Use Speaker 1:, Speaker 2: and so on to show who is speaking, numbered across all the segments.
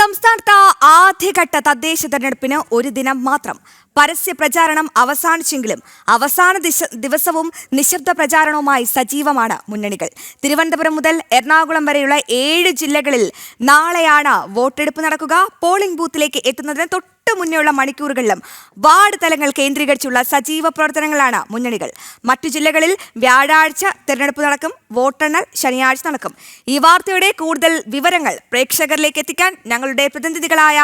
Speaker 1: സംസ്ഥാനത്ത് ആദ്യഘട്ട തദ്ദേശ തെരഞ്ഞെടുപ്പിന് ഒരു ദിനം മാത്രം. പരസ്യ പ്രചാരണം അവസാനിച്ചെങ്കിലും അവസാന ദിവസവും നിശബ്ദ പ്രചാരണവുമായി സജീവമാണ് മുന്നണികൾ. തിരുവനന്തപുരം മുതൽ എറണാകുളം വരെയുള്ള ഏഴ് ജില്ലകളിൽ നാളെയാണ് വോട്ടെടുപ്പ് നടക്കുക. പോളിംഗ് ബൂത്തിലേക്ക് എത്തുന്നതിന് തൊട്ട് മുന്നേയുള്ള മണിക്കൂറുകളിലും വാർഡ് തലങ്ങൾ കേന്ദ്രീകരിച്ചുള്ള സജീവ പ്രവർത്തനങ്ങളാണ് മുന്നണികൾ. മറ്റു ജില്ലകളിൽ വ്യാഴാഴ്ച തെരഞ്ഞെടുപ്പ് നടക്കും വോട്ടെണ്ണൽ ശനിയാഴ്ച നടക്കും. ഈ വാർത്തയുടെ കൂടുതൽ വിവരങ്ങൾ പ്രേക്ഷകരിലേക്ക് എത്തിക്കാൻ ഞങ്ങളുടെ പ്രതിനിധികളായ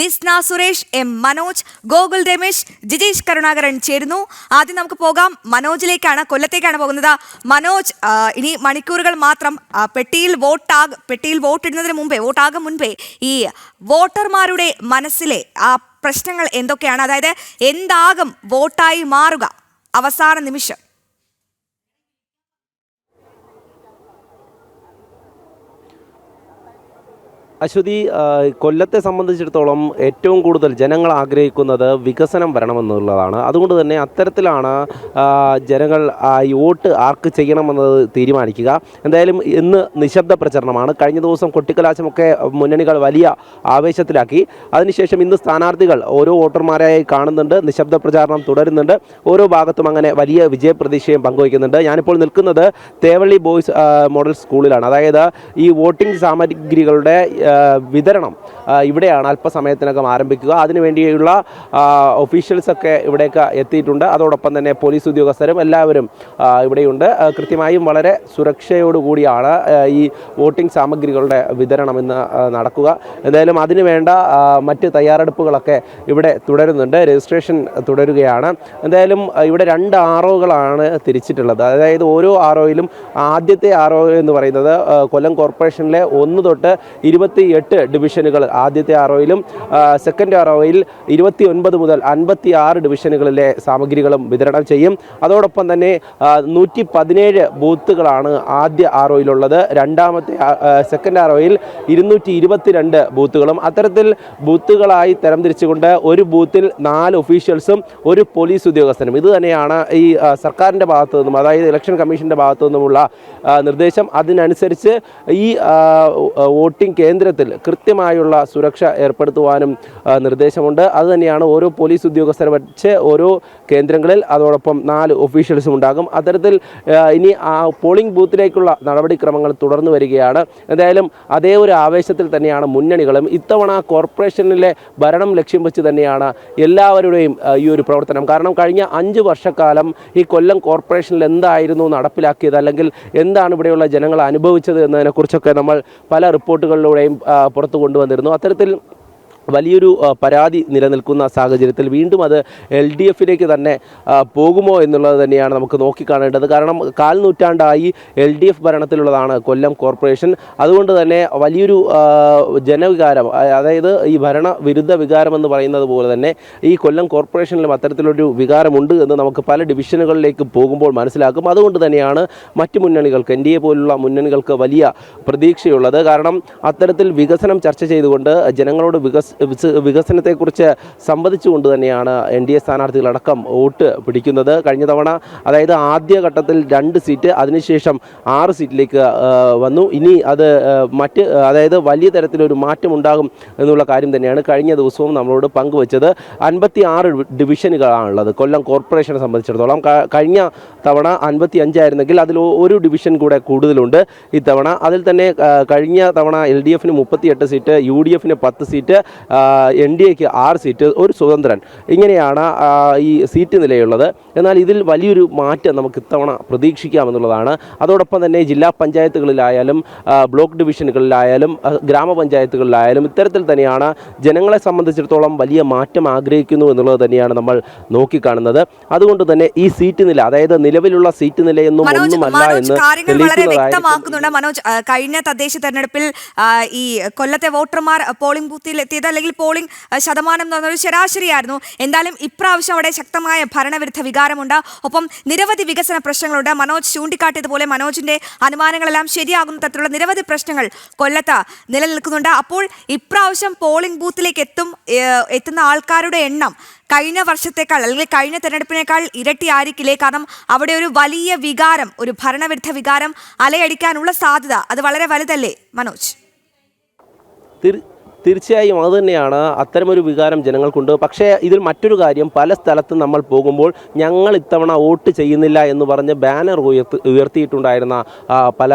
Speaker 1: ദിസ്ന സുരേഷ് എം മനോജ് ഗോകുൽ രമേശ് ജിജീഷ് കരുണാകരൻ ചേരുന്നു. ആദ്യം നമുക്ക് പോകാം മനോജിലേക്കാണ് കൊല്ലത്തേക്കാണ് പോകുന്നത്. മനോജ് ഇനി മണിക്കൂറുകൾ മാത്രം പെട്ടിയിൽ വോട്ടാക പെട്ടിയിൽ വോട്ടിടുന്നതിന് മുമ്പേ വോട്ടാകും മുൻപേ ഈ വോട്ടർമാരുടെ മനസ്സിലെ ആ പ്രശ്നങ്ങൾ എന്തൊക്കെയാണ്? അതായത് എന്താകും വോട്ടായി മാറുക? അവസാന നിമിഷം.
Speaker 2: അശ്വതി കൊല്ലത്തെ സംബന്ധിച്ചിടത്തോളം ഏറ്റവും കൂടുതൽ ജനങ്ങൾ ആഗ്രഹിക്കുന്നത് വികസനം വരണമെന്നുള്ളതാണ്. അതുകൊണ്ട് തന്നെ അത്തരത്തിലാണ് ജനങ്ങൾ ഈ വോട്ട് ആർക്ക് ചെയ്യണമെന്നത് തീരുമാനിക്കുക. എന്തായാലും ഇന്ന് നിശബ്ദ പ്രചരണമാണ്. കഴിഞ്ഞ ദിവസം കൊട്ടിക്കലാശമൊക്കെ മുന്നണികൾ വലിയ ആവേശത്തിലാക്കി. അതിനുശേഷം ഇന്ന് സ്ഥാനാർത്ഥികൾ ഓരോ വോട്ടർമാരായി കാണുന്നുണ്ട് നിശബ്ദ പ്രചാരണം തുടരുന്നുണ്ട്. ഓരോ ഭാഗത്തും അങ്ങനെ വലിയ വിജയപ്രതീക്ഷയും പങ്കുവയ്ക്കുന്നുണ്ട്. ഞാനിപ്പോൾ നിൽക്കുന്നത് തേവള്ളി ബോയ്സ് മോഡൽ സ്കൂളിലാണ്. അതായത് ഈ വോട്ടിംഗ് സാമഗ്രികളുടെ വിതരണം ഇവിടെയാണ് അല്പസമയത്തിനകം ആരംഭിക്കുക. അതിനുവേണ്ടിയുള്ള ഒഫീഷ്യൽസൊക്കെ ഇവിടേക്ക് എത്തിയിട്ടുണ്ട്. അതോടൊപ്പം തന്നെ പോലീസ് ഉദ്യോഗസ്ഥരും എല്ലാവരും ഇവിടെയുണ്ട്. കൃത്യമായും വളരെ സുരക്ഷയോടുകൂടിയാണ് ഈ വോട്ടിംഗ് സാമഗ്രികളുടെ വിതരണം ഇന്ന് നടക്കുക. എന്തായാലും അതിനുവേണ്ട മറ്റ് തയ്യാറെടുപ്പുകളൊക്കെ ഇവിടെ തുടരുന്നുണ്ട്. രജിസ്ട്രേഷൻ തുടരുകയാണ്. എന്തായാലും ഇവിടെ രണ്ട് ആറോകളാണ് തിരിച്ചിട്ടുള്ളത്. അതായത് ഓരോ ആറോയിലും ആദ്യത്തെ ആറോ എന്ന് പറയുന്നത് കൊല്ലം കോർപ്പറേഷനിലെ ഒന്ന് തൊട്ട് ഇരുപത്തി എട്ട് ഡിവിഷനുകൾ ആദ്യത്തെ ആറോയിലും സെക്കൻഡ് ആറോയിൽ ഇരുപത്തി ഒൻപത് മുതൽ അൻപത്തി ആറ് ഡിവിഷനുകളിലെ സാമഗ്രികളും വിതരണം ചെയ്യും. അതോടൊപ്പം തന്നെ നൂറ്റി പതിനേഴ് ബൂത്തുകളാണ് ആദ്യ ആറോയിലുള്ളത്. രണ്ടാമത്തെ സെക്കൻഡ് ആറോയിൽ ഇരുന്നൂറ്റി ഇരുപത്തിരണ്ട് ബൂത്തുകളും. അത്തരത്തിൽ ബൂത്തുകളായി തരംതിരിച്ചുകൊണ്ട് ഒരു ബൂത്തിൽ നാല് ഒഫീഷ്യൽസും ഒരു പോലീസ് ഉദ്യോഗസ്ഥനും. ഇത് തന്നെയാണ് ഈ സർക്കാരിന്റെ ഭാഗത്തു നിന്നും അതായത് ഇലക്ഷൻ കമ്മീഷന്റെ ഭാഗത്തു നിന്നുമുള്ള നിർദ്ദേശം. അതിനനുസരിച്ച് ഈ വോട്ടിംഗ് വോട്ടിംഗ് കേന്ദ്രത്തിൽ കൃത്യമായുള്ള സുരക്ഷ ഏർപ്പെടുത്തുവാനും നിർദ്ദേശമുണ്ട്. അതുതന്നെയാണ് ഓരോ പോലീസ് ഉദ്യോഗസ്ഥരെ വെച്ച് ഓരോ കേന്ദ്രങ്ങളിൽ അതോടൊപ്പം നാല് ഒഫീഷ്യൽസും ഉണ്ടാകും. അത്തരത്തിൽ ഇനി ആ പോളിംഗ് ബൂത്തിലേക്കുള്ള നടപടിക്രമങ്ങൾ തുടർന്നു വരികയാണ്. എന്തായാലും അതേ ഒരു ആവേശത്തിൽ തന്നെയാണ് മുന്നണികളും. ഇത്തവണ കോർപ്പറേഷനിലെ ഭരണം ലക്ഷ്യം വെച്ച് തന്നെയാണ് എല്ലാവരുടെയും ഈ ഒരു പ്രവർത്തനം. കാരണം കഴിഞ്ഞ അഞ്ച് വർഷക്കാലം ഈ കൊല്ലം കോർപ്പറേഷനിൽ എന്തായിരുന്നു നടപ്പിലാക്കിയത്? അല്ലെങ്കിൽ എന്താണ് ഇവിടെയുള്ള ജനങ്ങൾ അനുഭവിച്ചത് എന്നതിനെക്കുറിച്ചൊക്കെ നമ്മൾ പല റിപ്പോർട്ടുകളിലൂടെയും പുറത്തു കൊണ്ടുവന്നിരുന്നു. അത്തരത്തിൽ വലിയൊരു പരാതി നിലനിൽക്കുന്ന സാഹചര്യത്തിൽ വീണ്ടും അത് എൽ ഡി എഫിലേക്ക് തന്നെ പോകുമോ എന്നുള്ളത് തന്നെയാണ് നമുക്ക് നോക്കിക്കാണേണ്ടത്. കാരണം കാൽ നൂറ്റാണ്ടായി എൽ ഡി എഫ് ഭരണത്തിലുള്ളതാണ് കൊല്ലം കോർപ്പറേഷൻ. അതുകൊണ്ട് തന്നെ വലിയൊരു ജനവികാരം അതായത് ഈ ഭരണ വിരുദ്ധ വികാരം എന്ന് പറയുന്നത് പോലെ തന്നെ ഈ കൊല്ലം കോർപ്പറേഷനിലും അത്തരത്തിലൊരു വികാരമുണ്ട് എന്ന് നമുക്ക് പല ഡിവിഷനുകളിലേക്ക് പോകുമ്പോൾ മനസ്സിലാക്കും. അതുകൊണ്ട് തന്നെയാണ് മറ്റ് മുന്നണികൾക്ക് എൻ ഡി എ പോലുള്ള മുന്നണികൾക്ക് വലിയ പ്രതീക്ഷയുള്ളത്. കാരണം അത്തരത്തിൽ വികസനം ചർച്ച ചെയ്തുകൊണ്ട് ജനങ്ങളോട് വികസ് വികസനത്തെക്കുറിച്ച് സംവദിച്ചുകൊണ്ട് തന്നെയാണ് എൻ ഡി എ സ്ഥാനാർത്ഥികളടക്കം വോട്ട് പിടിക്കുന്നത്. കഴിഞ്ഞ തവണ അതായത് ആദ്യ ഘട്ടത്തിൽ രണ്ട് സീറ്റ് അതിനുശേഷം ആറ് സീറ്റിലേക്ക് വന്നു. ഇനി അത് മറ്റ് അതായത് വലിയ തരത്തിലൊരു മാറ്റം ഉണ്ടാകും എന്നുള്ള കാര്യം തന്നെയാണ് കഴിഞ്ഞ ദിവസവും നമ്മളോട് പങ്കുവച്ചത്. അൻപത്തി ആറ് ഡിവിഷനുകളാണുള്ളത്. കൊല്ലം കോർപ്പറേഷനെ സംബന്ധിച്ചിടത്തോളം കഴിഞ്ഞ തവണ അൻപത്തി അഞ്ചായിരുന്നെങ്കിൽ അതിൽ ഒരു ഡിവിഷൻ കൂടെ കൂടുതലുണ്ട് ഇത്തവണ. അതിൽ തന്നെ കഴിഞ്ഞ തവണ എൽ ഡി എഫിന് മുപ്പത്തിയെട്ട് സീറ്റ് യു ഡി എഫിന് പത്ത് സീറ്റ് എൻ ഡി എക്ക് ആറ് സീറ്റ് ഒരു സ്വതന്ത്രൻ. ഇങ്ങനെയാണ് ഈ സീറ്റ് നിലയുള്ളത്. എന്നാൽ ഇതിൽ വലിയൊരു മാറ്റം നമുക്ക് ഇത്തവണ പ്രതീക്ഷിക്കാമെന്നുള്ളതാണ് അതോടൊപ്പം തന്നെ ജില്ലാ പഞ്ചായത്തുകളിലായാലും ബ്ലോക്ക് ഡിവിഷനുകളിലായാലും ഗ്രാമപഞ്ചായത്തുകളിലായാലും ഇത്തരത്തിൽ തന്നെയാണ് ജനങ്ങളെ സംബന്ധിച്ചിടത്തോളം വലിയ മാറ്റം ആഗ്രഹിക്കുന്നു എന്നുള്ളത് തന്നെയാണ് നമ്മൾ നോക്കിക്കാണുന്നത്. അതുകൊണ്ട് തന്നെ ഈ സീറ്റ് നില അതായത് നിലവിലുള്ള സീറ്റ് നിലയൊന്നും ഒന്നുമല്ല എന്ന്
Speaker 1: വളരെ വ്യക്തമാക്കുന്നുണ്ട്. മനോജ് കഴിഞ്ഞ തദ്ദേശ തെരഞ്ഞെടുപ്പിൽ ഈ കൊല്ലത്തെ വോട്ടർമാർ പോളിംഗ് ബൂത്തിൽ എത്തിയത് അല്ലെങ്കിൽ പോളിംഗ് ശതമാനം എന്ന് പറഞ്ഞൊരു ശരാശരിയായിരുന്നു. എന്തായാലും ഇപ്രാവശ്യം അവിടെ ശക്തമായ ഭരണവിരുദ്ധ വികാരമുണ്ട്. ഒപ്പം നിരവധി വികസന പ്രശ്നങ്ങളുണ്ട്. മനോജ് ചൂണ്ടിക്കാട്ടിയതുപോലെ മനോജിന്റെ അനുമാനങ്ങളെല്ലാം ശരിയാകുന്ന തരത്തിലുള്ള നിരവധി പ്രശ്നങ്ങൾ കൊല്ലത്ത് നിലനിൽക്കുന്നുണ്ട്. അപ്പോൾ ഇപ്രാവശ്യം പോളിംഗ് ബൂത്തിലേക്ക് എത്തും എത്തുന്ന ആൾക്കാരുടെ എണ്ണം കഴിഞ്ഞ വർഷത്തേക്കാൾ അല്ലെങ്കിൽ കഴിഞ്ഞ തെരഞ്ഞെടുപ്പിനേക്കാൾ ഇരട്ടി ആയിരിക്കില്ലേ കാരണം അവിടെ ഒരു വലിയ വികാരം ഒരു ഭരണവിരുദ്ധ വികാരം അലയടിക്കാനുള്ള സാധ്യത. അത് വളരെ വലുതല്ലേ മനോജ്?
Speaker 2: തീർച്ചയായും അത് തന്നെയാണ് അത്തരമൊരു വികാരം ജനങ്ങൾക്കുണ്ട്. പക്ഷേ ഇതിൽ മറ്റൊരു കാര്യം പല സ്ഥലത്തും നമ്മൾ പോകുമ്പോൾ ഞങ്ങൾ ഇത്തവണ വോട്ട് ചെയ്യുന്നില്ല എന്ന് പറഞ്ഞ് ബാനർ ഉയർത്തി ഉയർത്തിയിട്ടുണ്ടായിരുന്ന പല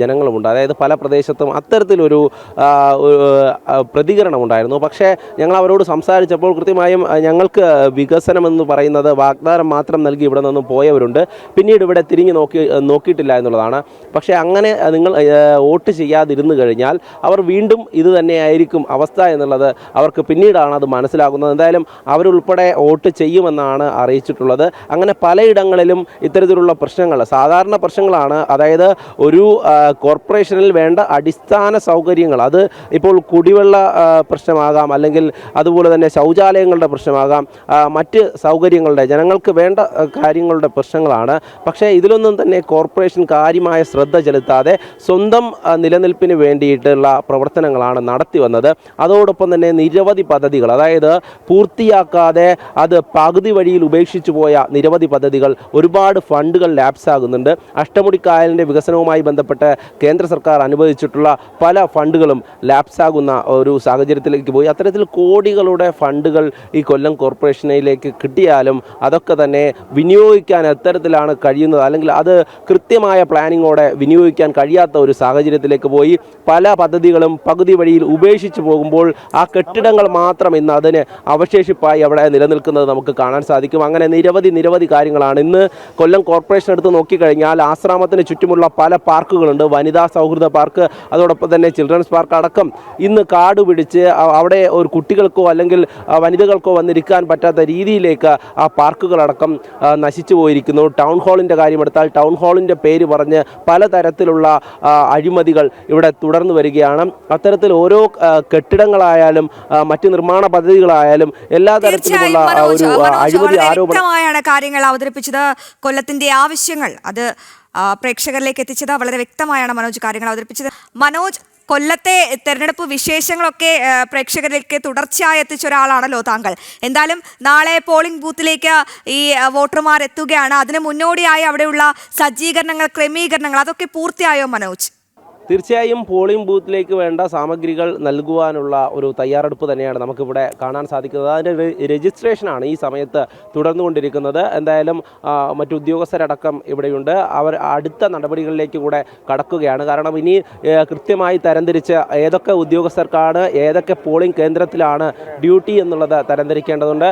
Speaker 2: ജനങ്ങളുമുണ്ട്. അതായത് പല പ്രദേശത്തും അത്തരത്തിലൊരു ആ, ഒരു, പ്രതികരണം ഉണ്ടായിരുന്നു പക്ഷേ ഞങ്ങൾ അവരോട് സംസാരിച്ചപ്പോൾ കൃത്യമായും ഞങ്ങൾക്ക് വികസനമെന്ന് പറയുന്നത് വാഗ്ദാനം മാത്രം നൽകി ഇവിടെ നിന്നും പോയവരുണ്ട്. പിന്നീട് ഇവിടെ തിരിഞ്ഞു നോക്കി നോക്കിയിട്ടില്ല എന്നുള്ളതാണ്. പക്ഷേ അങ്ങനെ നിങ്ങൾ വോട്ട് ചെയ്യാതിരുന്നു കഴിഞ്ഞാൽ അവർ വീണ്ടും ഇത് തന്നെയായിരിക്കും അവസ്ഥ എന്നുള്ളത് അവർക്ക് പിന്നീടാണ് അത് മനസ്സിലാകുന്നത്. എന്തായാലും അവരുൾപ്പെടെ വോട്ട് ചെയ്യുമെന്നാണ് അറിയിച്ചിട്ടുള്ളത്. അങ്ങനെ പലയിടങ്ങളിലും ഇത്തരത്തിലുള്ള പ്രശ്നങ്ങൾ സാധാരണ പ്രശ്നങ്ങളാണ്. അതായത് ഒരു കോർപ്പറേഷനിൽ വേണ്ട അടിസ്ഥാന സൗകര്യങ്ങൾ അത് ഇപ്പോൾ കുടിവെള്ള പ്രശ്നമാകാം അല്ലെങ്കിൽ അതുപോലെ തന്നെ ശൗചാലയങ്ങളുടെ പ്രശ്നമാകാം മറ്റ് സൗകര്യങ്ങളുടെ ജനങ്ങൾക്ക് വേണ്ട കാര്യങ്ങളുടെ പ്രശ്നങ്ങളാണ്. പക്ഷേ ഇതിലൊന്നും തന്നെ കോർപ്പറേഷൻ കാര്യമായ ശ്രദ്ധ ചെലുത്താതെ സ്വന്തം നിലനിൽപ്പിന് വേണ്ടിയിട്ടുള്ള പ്രവർത്തനങ്ങളാണ് നടത്തി വന്നത്. അതോടൊപ്പം തന്നെ നിരവധി പദ്ധതികൾ അതായത് പൂർത്തിയാക്കാതെ അത് പകുതി വഴിയിൽ ഉപേക്ഷിച്ചു പോയ നിരവധി പദ്ധതികൾ ഒരുപാട് ഫണ്ടുകൾ ലാപ്സ് ആകുന്നുണ്ട്. അഷ്ടമുടിക്കായലിന്റെ വികസനവുമായി ബന്ധപ്പെട്ട് കേന്ദ്ര സർക്കാർ അനുവദിച്ചിട്ടുള്ള പല ഫണ്ടുകളും ലാപ്സ് ആകുന്ന ഒരു സാഹചര്യത്തിലേക്ക് പോയി. അത്തരത്തിൽ കോടികളുടെ ഫണ്ടുകൾ ഈ കൊല്ലം കോർപ്പറേഷനിലേക്ക് കിട്ടിയാലും അതൊക്കെ തന്നെ വിനിയോഗിക്കാൻ എത്തരത്തിലാണ് കഴിയുന്നത്. അല്ലെങ്കിൽ അത് കൃത്യമായ പ്ലാനിങ്ങോടെ വിനിയോഗിക്കാൻ കഴിയാത്ത ഒരു സാഹചര്യത്തിലേക്ക് പോയി. പല പദ്ധതികളും പകുതി വഴിയിൽ ഉപേക്ഷിച്ച് പോകുമ്പോൾ ആ കെട്ടിടങ്ങൾ മാത്രം ഇന്ന് അതിന് അവശേഷിപ്പായി അവിടെ നിലനിൽക്കുന്നത് നമുക്ക് കാണാൻ സാധിക്കും. അങ്ങനെ നിരവധി നിരവധി കാര്യങ്ങളാണ്. ഇന്ന് കൊല്ലം കോർപ്പറേഷൻ എടുത്ത് നോക്കിക്കഴിഞ്ഞാൽ ആശ്രാമത്തിന് ചുറ്റുമുള്ള പല പാർക്കുകളുണ്ട്. വനിതാ സൗഹൃദ പാർക്ക് അതോടൊപ്പം തന്നെ ചിൽഡ്രൻസ് പാർക്ക് അടക്കം ഇന്ന് കാട് പിടിച്ച് അവിടെ ഒരു കുട്ടികൾക്കോ അല്ലെങ്കിൽ വനിതകൾക്കോ വന്നിരിക്കാൻ പറ്റാത്ത രീതിയിലേക്ക് ആ പാർക്കുകളടക്കം നശിച്ചു പോയിരിക്കുന്നു. ടൗൺ ഹാളിന്റെ കാര്യമെടുത്താൽ ടൗൺ ഹാളിന്റെ പേര് പറഞ്ഞ് പലതരത്തിലുള്ള അഴിമതികൾ ഇവിടെ തുടർന്നു വരികയാണ്. അത്തരത്തിൽ ഓരോ കെട്ടിടങ്ങളായാലും മറ്റ് നിർമ്മാണ പദ്ധതികളായാലും എല്ലാ തരത്തിലുമുള്ള
Speaker 1: മനോജ്
Speaker 2: ഒരു അഴിമതി
Speaker 1: ആരോപണമായാണ്
Speaker 2: ആരോപണം
Speaker 1: കാര്യങ്ങൾ അവതരിപ്പിച്ചത്. കൊല്ലത്തിന്റെ ആവശ്യങ്ങൾ അത് പ്രേക്ഷകരിലേക്ക് എത്തിച്ചത് വളരെ വ്യക്തമായാണ് മനോജ് കാര്യങ്ങൾ അവതരിപ്പിച്ചത്. മനോജ് കൊല്ലത്തെ തെരഞ്ഞെടുപ്പ് വിശേഷങ്ങളൊക്കെ പ്രേക്ഷകരിലേക്ക് തുടർച്ചയായി എത്തിച്ച ഒരാളാണല്ലോ താങ്കൾ. എന്തായാലും നാളെ പോളിംഗ് ബൂത്തിലേക്ക് ഈ വോട്ടർമാർ എത്തുകയാണ്. അതിന് മുന്നോടിയായി അവിടെയുള്ള സജ്ജീകരണങ്ങൾ ക്രമീകരണങ്ങൾ അതൊക്കെ പൂർത്തിയായോ മനോജ്?
Speaker 2: തീർച്ചയായും പോളിംഗ് ബൂത്തിലേക്ക് വേണ്ട സാമഗ്രികൾ നൽകുവാനുള്ള ഒരു തയ്യാറെടുപ്പ് തന്നെയാണ് നമുക്കിവിടെ കാണാൻ സാധിക്കുന്നത്. അതിന്റെ രജിസ്ട്രേഷനാണ് ഈ സമയത്ത് തുടർന്നുകൊണ്ടിരിക്കുന്നത്. എന്തായാലും മറ്റു ഉദ്യോഗസ്ഥരടക്കം ഇവിടെയുണ്ട്. അവർ അടുത്ത നടപടികളിലേക്ക് കൂടെ കടക്കുകയാണ്. കാരണം ഇനി കൃത്യമായി തരംതിരിച്ച് ഏതൊക്കെ ഉദ്യോഗസ്ഥർക്കാണ് ഏതൊക്കെ പോളിംഗ് കേന്ദ്രത്തിലാണ് ഡ്യൂട്ടി എന്നുള്ളത് തരംതിരിക്കേണ്ടതുണ്ട്.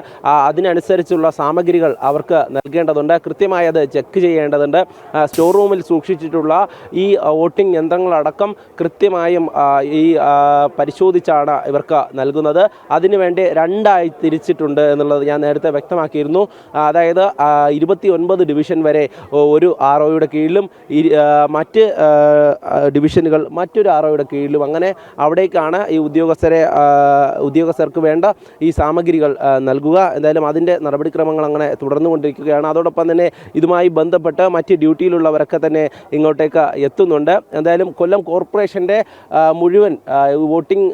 Speaker 2: അതിനനുസരിച്ചുള്ള സാമഗ്രികൾ അവർക്ക് നൽകേണ്ടതുണ്ട്. കൃത്യമായി അത് ചെക്ക് ചെയ്യേണ്ടതുണ്ട്. സ്റ്റോർ റൂമിൽ സൂക്ഷിച്ചിട്ടുള്ള ഈ വോട്ടിംഗ് വോട്ടിംഗ് യന്ത്രങ്ങളടക്കം കൃത്യമായും ഈ പരിശോധിച്ചാണ് ഇവർക്ക് നൽകുന്നത്. അതിനുവേണ്ടി രണ്ടായി തിരിച്ചിട്ടുണ്ട് എന്നുള്ളത് ഞാൻ നേരത്തെ വ്യക്തമാക്കിയിരുന്നു. അതായത് ഇരുപത്തി ഒൻപത് ഡിവിഷൻ വരെ ഒരു ആർ ഒയുടെ കീഴിലും മറ്റ് ഡിവിഷനുകൾ മറ്റൊരു ആർ ഒയുടെ കീഴിലും അങ്ങനെ അവിടേക്കാണ് ഈ ഉദ്യോഗസ്ഥരെ ഉദ്യോഗസ്ഥർക്ക് വേണ്ട ഈ സാമഗ്രികൾ നൽകുക. എന്തായാലും അതിന്റെ നടപടിക്രമങ്ങൾ അങ്ങനെ തുടർന്നുകൊണ്ടിരിക്കുകയാണ്. അതോടൊപ്പം തന്നെ ഇതുമായി ബന്ധപ്പെട്ട് മറ്റ് ഡ്യൂട്ടിയിലുള്ളവരൊക്കെ തന്നെ ഇങ്ങോട്ടേക്ക് എത്തുന്നുണ്ട്. എന്തായാലും കൊല്ലം കോർപ്പറേഷന്റെ മുഴുവൻ വോട്ടിംഗ്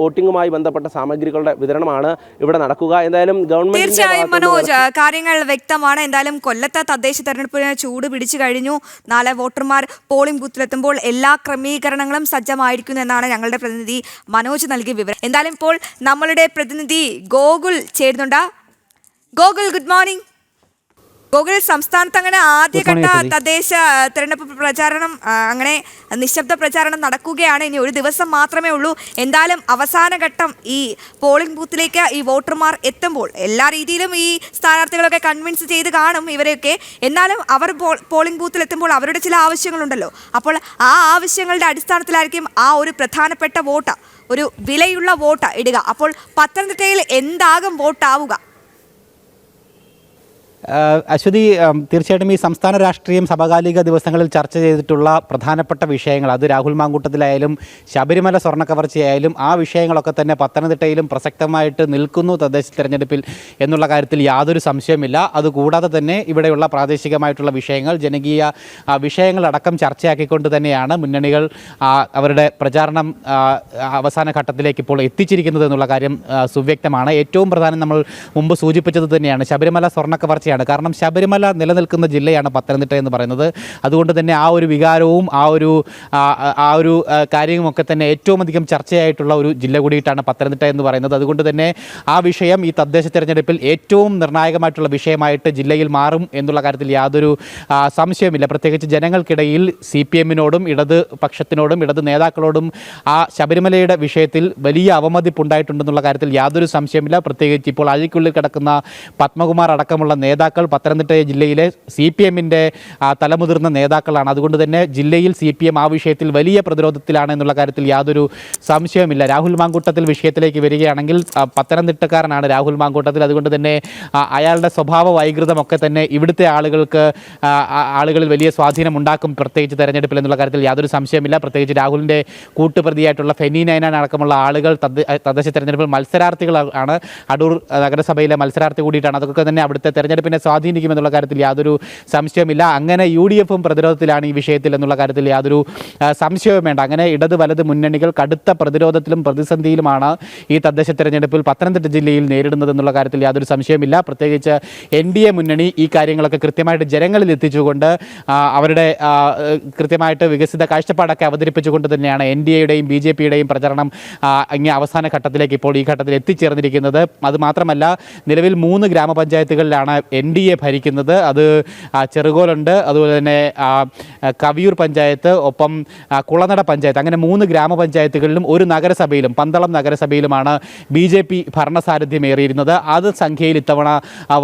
Speaker 2: വോട്ടിംഗുമായി വോട്ടിങ്ങുമായി ബന്ധപ്പെട്ട സാമഗ്രികളുടെ വിതരണമാണ് ഇവിടെ നടക്കുക. എന്തായാലും ഗവൺമെന്റ്
Speaker 1: തീർച്ചയായും മനോജ് കാര്യങ്ങൾ വ്യക്തമാണ്. എന്തായാലും കൊല്ലത്തെ തദ്ദേശ തെരഞ്ഞെടുപ്പിന് ചൂട് പിടിച്ചു കഴിഞ്ഞു. നാളെ വോട്ടർമാർ പോളിംഗ് ബൂത്തിലെത്തുമ്പോൾ എല്ലാ ക്രമീകരണങ്ങളും സജ്ജമായിരിക്കുന്നു എന്നാണ് ഞങ്ങളുടെ പ്രതിനിധി മനോജ് നൽകിയ വിവരം. എന്തായാലും ഇപ്പോൾ നമ്മളുടെ പ്രതിനിധി ഗോകുൽ ചേരുന്നുണ്ട്. ഗോകുൽ ഗുഡ് മോർണിംഗ് ഗോകുൽ സംസ്ഥാനത്ത് അങ്ങനെ ആദ്യഘട്ട തദ്ദേശ തെരഞ്ഞെടുപ്പ് പ്രചാരണം അങ്ങനെ നിശബ്ദ പ്രചാരണം നടക്കുകയാണ്. ഇനി ഒരു ദിവസം മാത്രമേ ഉള്ളൂ. എന്തായാലും അവസാന ഘട്ടം ഈ പോളിംഗ് ബൂത്തിലേക്ക് ഈ വോട്ടർമാർ എത്തുമ്പോൾ എല്ലാ രീതിയിലും ഈ സ്ഥാനാർത്ഥികളൊക്കെ കൺവിൻസ് ചെയ്ത് കാണും ഇവരെയൊക്കെ. എന്നാലും അവർ പോളിംഗ് ബൂത്തിൽ എത്തുമ്പോൾ അവരുടെ ചില ആവശ്യങ്ങളുണ്ടല്ലോ. അപ്പോൾ ആ ആവശ്യങ്ങളുടെ അടിസ്ഥാനത്തിലായിരിക്കും ആ ഒരു പ്രധാനപ്പെട്ട വോട്ട് ഒരു വിലയുള്ള വോട്ട് ഇടുക. അപ്പോൾ പത്തനംതിട്ടയിൽ എന്താകും വോട്ടാവുക?
Speaker 3: അശ്വതി തീർച്ചയായിട്ടും ഈ സംസ്ഥാന രാഷ്ട്രീയം സമകാലിക ദിവസങ്ങളിൽ ചർച്ച ചെയ്തിട്ടുള്ള പ്രധാനപ്പെട്ട വിഷയങ്ങൾ അത് രാഹുൽ മാങ്കൂട്ടത്തിലായാലും ശബരിമല സ്വർണ കവർച്ചയായാലും ആ വിഷയങ്ങളൊക്കെ തന്നെ പത്തനംതിട്ടയിലും പ്രസക്തമായിട്ട് നിൽക്കുന്നു തദ്ദേശ തെരഞ്ഞെടുപ്പിൽ എന്നുള്ള കാര്യത്തിൽ യാതൊരു സംശയമില്ല അതുകൂടാതെ തന്നെ ഇവിടെയുള്ള പ്രാദേശികമായിട്ടുള്ള വിഷയങ്ങൾ ജനകീയ വിഷയങ്ങളടക്കം ചർച്ചയാക്കിക്കൊണ്ട് തന്നെയാണ് മുന്നണികൾ അവരുടെ പ്രചാരണം അവസാന ഘട്ടത്തിലേക്ക് ഇപ്പോൾ എത്തിച്ചിരിക്കുന്നത് എന്നുള്ള കാര്യം സുവ്യക്തമാണ്. ഏറ്റവും പ്രധാനം നമ്മൾ മുമ്പ് സൂചിപ്പിച്ചത് തന്നെയാണ് ശബരിമല സ്വർണ കവർച്ചയാണ് ചർച്ചയാണ് കാരണം ശബരിമല നിലനിൽക്കുന്ന ജില്ലയാണ് പത്തനംതിട്ട എന്ന് പറയുന്നത്. അതുകൊണ്ട് തന്നെ ആ ഒരു വികാരവും ആ ഒരു ആ, ഒരു കാര്യവുമൊക്കെ തന്നെ ഏറ്റവും അധികം ചർച്ചയായിട്ടുള്ള ഒരു ജില്ല കൂടിയിട്ടാണ് പത്തനംതിട്ട എന്ന് പറയുന്നത്. അതുകൊണ്ട് തന്നെ ആ വിഷയം ഈ തദ്ദേശ തിരഞ്ഞെടുപ്പിൽ ഏറ്റവും നിർണായകമായിട്ടുള്ള വിഷയമായിട്ട് ജില്ലയിൽ മാറും എന്നുള്ള കാര്യത്തിൽ യാതൊരു സംശയമില്ല പ്രത്യേകിച്ച് ജനങ്ങൾക്കിടയിൽ സി പി എമ്മിനോടും ഇടത് പക്ഷത്തിനോടും ഇടത് നേതാക്കളോടും ആ ശബരിമലയുടെ വിഷയത്തിൽ വലിയ അവമതിപ്പുണ്ടായിട്ടുണ്ടെന്നുള്ള കാര്യത്തിൽ യാതൊരു സംശയമില്ല പ്രത്യേകിച്ച് ഇപ്പോൾ അഴിക്കുള്ളിൽ കിടക്കുന്ന പത്മകുമാർ അടക്കമുള്ള നേതാക്കൾ പത്തനംതിട്ട ജില്ലയിലെ സി പി എമ്മിന്റെ തലമുതിർന്ന നേതാക്കളാണ്. അതുകൊണ്ട് തന്നെ ജില്ലയിൽ സി പി എം ആ വിഷയത്തിൽ വലിയ പ്രതിരോധത്തിലാണ് എന്നുള്ള കാര്യത്തിൽ യാതൊരു സംശയവുമില്ല. രാഹുൽ മാങ്കൂട്ടത്തിൽ വിഷയത്തിലേക്ക് വരികയാണെങ്കിൽ പത്തനംതിട്ടക്കാരനാണ് രാഹുൽ മാങ്കൂട്ടത്തിൽ. അതുകൊണ്ട് തന്നെ അയാളുടെ സ്വഭാവ വൈകൃതമൊക്കെ തന്നെ ഇവിടുത്തെ ആളുകൾക്ക് ആളുകളിൽ വലിയ സ്വാധീനം ഉണ്ടാക്കും പ്രത്യേകിച്ച് തെരഞ്ഞെടുപ്പിൽ എന്നുള്ള കാര്യത്തിൽ യാതൊരു സംശയമില്ല പ്രത്യേകിച്ച് രാഹുലിന്റെ കൂട്ടുപ്രതിയായിട്ടുള്ള ഫെനി നൈനാൻ അടക്കമുള്ള ആളുകൾ. തദ്ദ- തദ്ദേശ തെരഞ്ഞെടുപ്പിൽ മത്സരാർത്ഥികളാണ്. അടൂർ നഗരസഭയിലെ മത്സരാർത്ഥി കൂടിയിട്ടാണ്. അതൊക്കെ തന്നെ അവിടുത്തെ തെരഞ്ഞെടുപ്പിനെ സ്വാധീനിക്കുമെന്നുള്ള കാര്യത്തിൽ യാതൊരു സംശയമില്ല അങ്ങനെ യു ഡി എഫും പ്രതിരോധത്തിലാണ് ഈ വിഷയത്തിൽ എന്നുള്ള കാര്യത്തിൽ യാതൊരു സംശയവും വേണ്ട. അങ്ങനെ ഇടത് വലത് മുന്നണികൾ കടുത്ത പ്രതിരോധത്തിലും പ്രതിസന്ധിയിലുമാണ് ഈ തദ്ദേശ തെരഞ്ഞെടുപ്പിൽ പത്തനംതിട്ട ജില്ലയിൽ നേരിടുന്നത് എന്നുള്ള കാര്യത്തിൽ യാതൊരു സംശയമില്ല പ്രത്യേകിച്ച് എൻ ഡി എ മുന്നണി ഈ കാര്യങ്ങളൊക്കെ കൃത്യമായിട്ട് ജനങ്ങളിൽ എത്തിച്ചുകൊണ്ട് അവരുടെ കൃത്യമായിട്ട് വികസിത കാഴ്ചപ്പാടൊക്കെ അവതരിപ്പിച്ചുകൊണ്ട് തന്നെയാണ് എൻ ഡി എയുടെയും ബി ജെ പിയുടെയും പ്രചരണം ഇങ്ങനെ അവസാന ഘട്ടത്തിലേക്ക് ഇപ്പോൾ ഈ ഘട്ടത്തിൽ എത്തിച്ചേർന്നിരിക്കുന്നത്. അതുമാത്രമല്ല നിലവിൽ മൂന്ന് ഗ്രാമപഞ്ചായത്തുകളിലാണ് എൻ ഡി എ ഭരിക്കുന്നത്. അത് ചെറുകോലുണ്ട്. അതുപോലെ തന്നെ കവിയൂർ പഞ്ചായത്ത് ഒപ്പം കുളനട പഞ്ചായത്ത്. അങ്ങനെ മൂന്ന് ഗ്രാമപഞ്ചായത്തുകളിലും ഒരു നഗരസഭയിലും പന്തളം നഗരസഭയിലുമാണ് ബി ജെ പി ഭരണസാരഥ്യമേറിയിരുന്നത് അത് സംഖ്യയിൽ ഇത്തവണ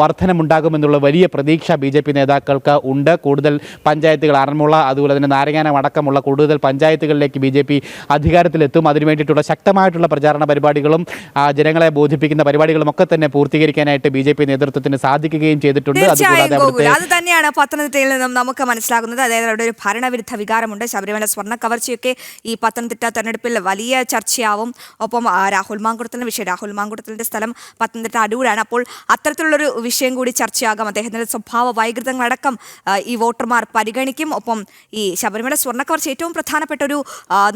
Speaker 3: വർധനമുണ്ടാകുമെന്നുള്ള വലിയ പ്രതീക്ഷ ബി ജെ പി നേതാക്കൾക്ക് ഉണ്ട്. കൂടുതൽ പഞ്ചായത്തുകൾ ആറന്മുള അതുപോലെ തന്നെ നാരങ്ങാനം അടക്കമുള്ള കൂടുതൽ പഞ്ചായത്തുകളിലേക്ക് ബി ജെ പി അധികാരത്തിലെത്തും. അതിനു വേണ്ടിയിട്ടുള്ള ശക്തമായിട്ടുള്ള പ്രചാരണ പരിപാടികളും ജനങ്ങളെ ബോധിപ്പിക്കുന്ന പരിപാടികളും ഒക്കെ തന്നെ പൂർത്തീകരിക്കാനായിട്ട് ബി ജെ പി നേതൃത്വത്തിന് സാധിക്കുകയും ചെയ്തിട്ടുണ്ട്.
Speaker 1: തീർച്ചയായും ഗോകുൽ. അത് തന്നെയാണ് പത്തനംതിട്ടയിൽ നിന്നും നമുക്ക് മനസ്സിലാകുന്നത്. അതായത് അവിടെ ഒരു ഭരണവിരുദ്ധ വികാരമുണ്ട്. ശബരിമല സ്വർണ കവർച്ചയൊക്കെ ഈ പത്തനംതിട്ട തെരഞ്ഞെടുപ്പിൽ വലിയ ചർച്ചയാവും. ഒപ്പം രാഹുൽ മാങ്കുടത്തിന്റെ വിഷയം. രാഹുൽ മാങ്കുടത്തിന്റെ സ്ഥലം പത്തനംതിട്ട അടൂരാണ് അപ്പോൾ അത്തരത്തിലുള്ളൊരു വിഷയം കൂടി ചർച്ചയാകാം. അദ്ദേഹത്തിന്റെ സ്വഭാവ വൈകൃതങ്ങളടക്കം ഈ വോട്ടർമാർ പരിഗണിക്കും. ഒപ്പം ഈ ശബരിമല സ്വർണ കവർച്ച ഏറ്റവും പ്രധാനപ്പെട്ട ഒരു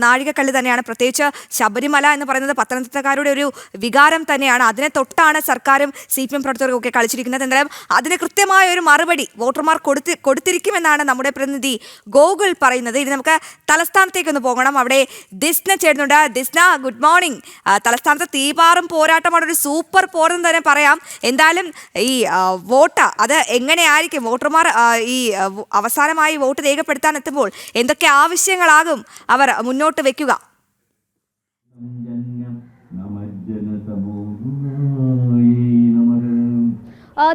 Speaker 1: നാഴികക്കല്ല് തന്നെയാണ്. പ്രത്യേകിച്ച് ശബരിമല എന്ന് പറയുന്നത് പത്തനംതിട്ടക്കാരുടെ ഒരു വികാരം തന്നെയാണ്. അതിനെ തൊട്ടാണ് സർക്കാരും സി പി എം പ്രവർത്തകരും ഒക്കെ കളിച്ചിരിക്കുന്നത്. എന്തായാലും അതിന് കൃത്യമായ ഒരു മറുപടി വോട്ടർമാർ കൊടുത്തി കൊടുത്തിരിക്കുമെന്നാണ് നമ്മുടെ പ്രതിനിധി ഗോകുൽ പറയുന്നത്. ഇനി നമുക്ക് തലസ്ഥാനത്തേക്ക് ഒന്ന് പോകണം. അവിടെ ദിസ്ന ചേരുന്നുണ്ട്. ദിസ്ന ഗുഡ് മോർണിംഗ് തലസ്ഥാനത്തെ തീപാറും പോരാട്ടമാണ് ഒരു സൂപ്പർ പോരെന്ന് തന്നെ പറയാം. എന്തായാലും ഈ വോട്ട് അത് എങ്ങനെയായിരിക്കും? വോട്ടർമാർ ഈ അവസാനമായി വോട്ട് രേഖപ്പെടുത്താൻ എത്തുമ്പോൾ എന്തൊക്കെ ആവശ്യങ്ങളാകും അവർ മുന്നോട്ട് വെക്കുക?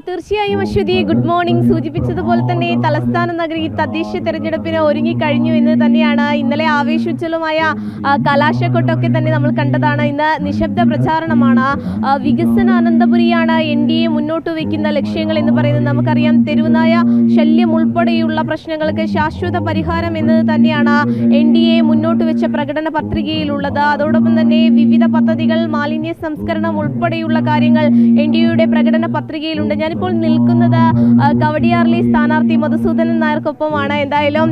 Speaker 4: തീർച്ചയായും അശ്വതി ഗുഡ് മോർണിംഗ് സൂചിപ്പിച്ചതുപോലെ തന്നെ തലസ്ഥാന നഗരി തദ്ദേശ തെരഞ്ഞെടുപ്പിന് ഒരുങ്ങിക്കഴിഞ്ഞു. എന്ന് തന്നെയാണ് ഇന്നലെ ആവേശോജ്വലമായ കലാശക്കൊട്ടൊക്കെ തന്നെ നമ്മൾ കണ്ടതാണ്. ഇന്ന് നിശബ്ദ പ്രചാരണമാണ്. വികസന അനന്തപുരിയാണ് എൻ ഡി എ മുന്നോട്ട് വയ്ക്കുന്ന ലക്ഷ്യങ്ങൾ എന്ന് പറയുന്നത് നമുക്കറിയാം. തെരുവുനായ ശല്യം ഉൾപ്പെടെയുള്ള പ്രശ്നങ്ങൾക്ക് ശാശ്വത പരിഹാരം എന്നത് തന്നെയാണ് എൻ ഡി എ മുന്നോട്ട് വെച്ച പ്രകടന പത്രികയിലുള്ളത്. അതോടൊപ്പം തന്നെ വിവിധ പദ്ധതികൾ മാലിന്യ സംസ്കരണം ഉൾപ്പെടെയുള്ള കാര്യങ്ങൾ എൻ ഡി എയുടെ പ്രകടന പത്രികയിലുണ്ട്. ഞാനിപ്പോൾ നിൽക്കുന്നത് കവടിയാറിലെ സ്ഥാനാർത്ഥി മധുസൂദനൻ നായർക്കൊപ്പമാണ്. എന്തായാലും